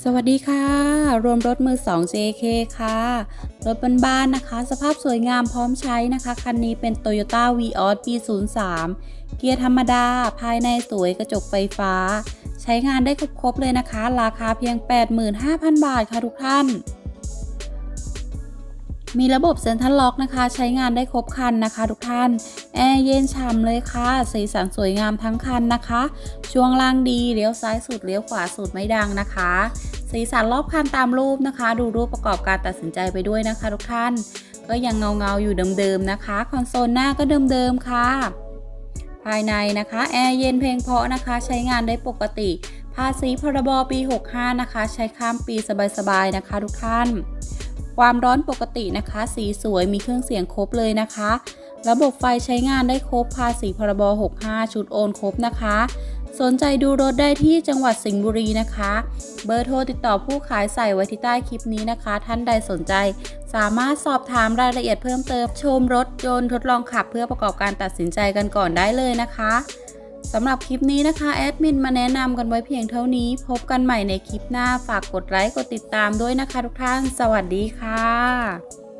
สวัสดีค่ะ รวมรถมือ 2 JK ค่ะ รถบ้านๆนะคะ สภาพสวยงามพร้อมใช้นะคะ คันนี้เป็น Toyota Vios ปี 03 เกียร์ธรรมดา ภายในสวยกระจกไฟฟ้า ใช้งานได้ครบๆเลยนะคะ ราคาเพียง 85,000 บาทค่ะทุกท่าน มีระบบเซ็นทรัลล็อกนะคะ ใช้งานได้ครบคันนะคะ ทุกท่าน แอร์เย็นฉ่ำเลยค่ะ สีสันสวยงามทั้งคันนะคะ ช่วงล่างดี เลี้ยวซ้ายสุด เลี้ยวขวาสุดไม่ดังนะคะ สีสันรอบคันตามรูปนะคะ ดูรูปประกอบการตัดสินใจไปด้วยนะคะ ทุกท่าน ก็ยังเงาเงาอยู่เดิมๆนะคะ คอนโซลหน้าก็เดิมๆค่ะ ภายในนะคะ แอร์เย็นเพลงเพาะนะคะ ใช้งานได้ปกติ ภาษีพรบปี 65 นะคะ ใช้ข้ามปีสบายๆนะคะ ทุกท่าน ความร้อนปกตินะคะ สีสวยมีเครื่องเสียงครบเลยนะคะ ระบบไฟใช้งานได้ครบภาษีพรบ 65 ชุดโอนครบนะคะ สนใจดูรถได้ที่จังหวัดสิงห์บุรีนะคะ เบอร์โทรติดต่อผู้ขายใส่ไว้ที่ใต้คลิปนี้นะคะ ท่านใดสนใจ สามารถสอบถามรายละเอียดเพิ่มเติมชมรถยนต์ทดลองขับเพื่อประกอบการตัดสินใจกันก่อนได้เลยนะคะ สำหรับคลิปนี้นะคะแอดมินมาแนะนำกันไว้เพียงเท่านี้ พบกันใหม่ในคลิปหน้าฝากกดไลค์กดติดตามด้วยนะคะทุกท่าน สวัสดีค่ะ